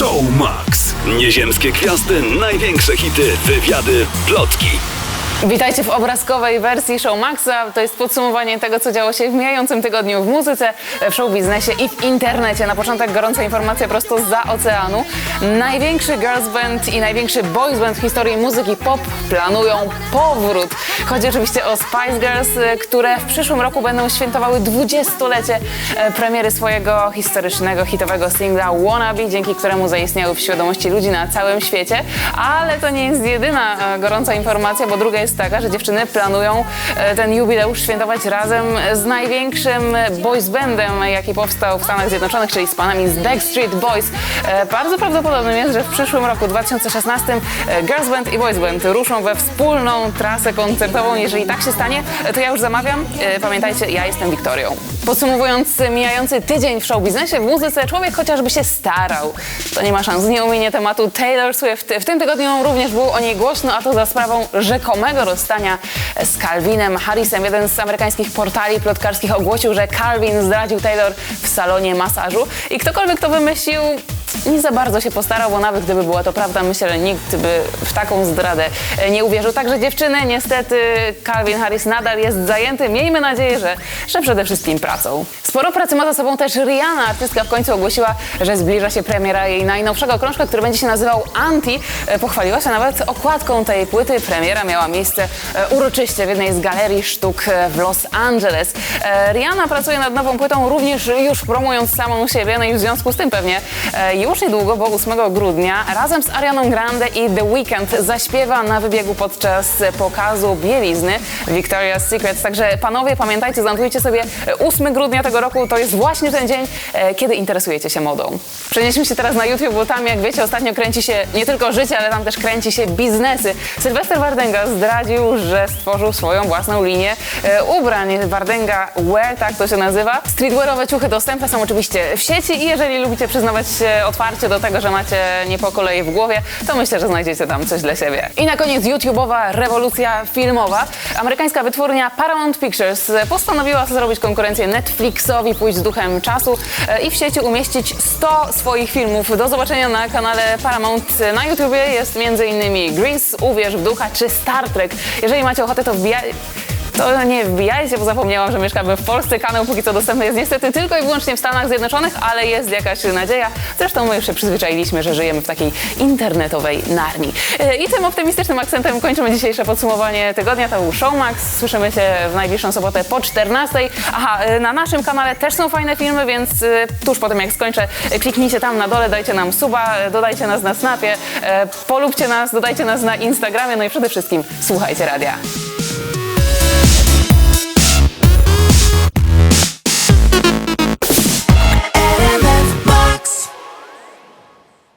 Showmax. Nieziemskie gwiazdy, największe hity, wywiady, plotki. Witajcie w obrazkowej wersji Show Maxa. To jest podsumowanie tego, co działo się w mijającym tygodniu w muzyce, w show biznesie i w internecie. Na początek gorąca informacja prosto za oceanu. Największy girls band i największy boys band w historii muzyki pop planują powrót. Chodzi oczywiście o Spice Girls, e, które w przyszłym roku będą świętowały 20-lecie e, premiery swojego historycznego, hitowego singla Wannabe, dzięki któremu zaistniały w świadomości ludzi na całym świecie. Ale to nie jest jedyna e, gorąca informacja, bo druga jest taka, że dziewczyny planują e, ten jubileusz świętować razem z największym boys bandem, jaki powstał w Stanach Zjednoczonych, czyli z panami z Backstreet Boys. Bardzo prawdopodobnym jest, że w przyszłym roku 2016 e, Girls Band i Boys Band ruszą we wspólną trasę koncertową. Jeżeli tak się stanie, to ja już zamawiam. E, Pamiętajcie, ja jestem Wiktorią. Podsumowując mijający tydzień w show biznesie, w muzyce, człowiek chociażby się starał. To nie ma szans. Nie umienie tematu Taylor Swift. W tym tygodniu również było o niej głośno, a to za sprawą rzekomego rozstania z Calvinem Harrisem. Jeden z amerykańskich portali plotkarskich ogłosił, że Calvin zdradził Taylor w salonie masażu. I ktokolwiek to wymyślił, nie za bardzo się postarał, bo nawet gdyby była to prawda, myślę, że nikt by w taką zdradę e, nie uwierzył. Także dziewczyny, niestety Calvin Harris nadal jest zajęty. Miejmy nadzieję, że, że przede wszystkim pracą. Sporo pracy ma za sobą też Rihanna. Artystka w końcu ogłosiła, że zbliża się premiera jej najnowszego krążka, który będzie się nazywał Anti. E, Pochwaliła się nawet okładką tej płyty. Premiera miała miejsce e, uroczyście w jednej z galerii sztuk w Los Angeles. Rihanna pracuje nad nową płytą, również już promując samą siebie, no i w związku z tym pewnie e, już niedługo, bo 8 grudnia, razem z Arianą Grande i The Weeknd zaśpiewa na wybiegu podczas pokazu bielizny Victoria's Secret. Także panowie, pamiętajcie, zanotujcie sobie e, 8 grudnia tego roku, to jest właśnie ten dzień, e, kiedy interesujecie się modą. Przenieśmy się teraz na YouTube, bo tam, jak wiecie, ostatnio kręci się nie tylko życie, ale tam też kręci się biznesy. Sylwester Wardenga zdradził, że stworzył swoją własną linię e, ubrań. Wardenga Wear, tak to się nazywa. Streetwearowe ciuchy dostępne są oczywiście w sieci i jeżeli lubicie przyznawać się otwarcie do tego, że macie nie po kolei w głowie, to myślę, że znajdziecie tam coś dla siebie. I na koniec YouTube'owa rewolucja filmowa. Amerykańska wytwórnia Paramount Pictures postanowiła zrobić konkurencję Netflixowi, pójść z duchem czasu e, i w sieci umieścić 100 swoich filmów. Do zobaczenia na kanale Paramount na YouTubie jest m.in. Grease, Uwierz w ducha czy Star Trek. Jeżeli macie ochotę, to wbijaj... To nie wbijajcie, bo zapomniałam, że mieszkamy w Polsce. Kanał póki co dostępny jest niestety tylko i wyłącznie w Stanach Zjednoczonych, ale jest jakaś nadzieja. Zresztą my już się przyzwyczailiśmy, że żyjemy w takiej internetowej narni. E, I tym optymistycznym akcentem kończymy dzisiejsze podsumowanie tygodnia. To był Showmax. Słyszymy się w najbliższą sobotę po 14. Aha, e, na naszym kanale też są fajne filmy, więc e, tuż po tym jak skończę, kliknijcie tam na dole, dajcie nam suba, dodajcie nas na Snapie, polubcie nas, dodajcie nas na Instagramie, no i przede wszystkim słuchajcie radia.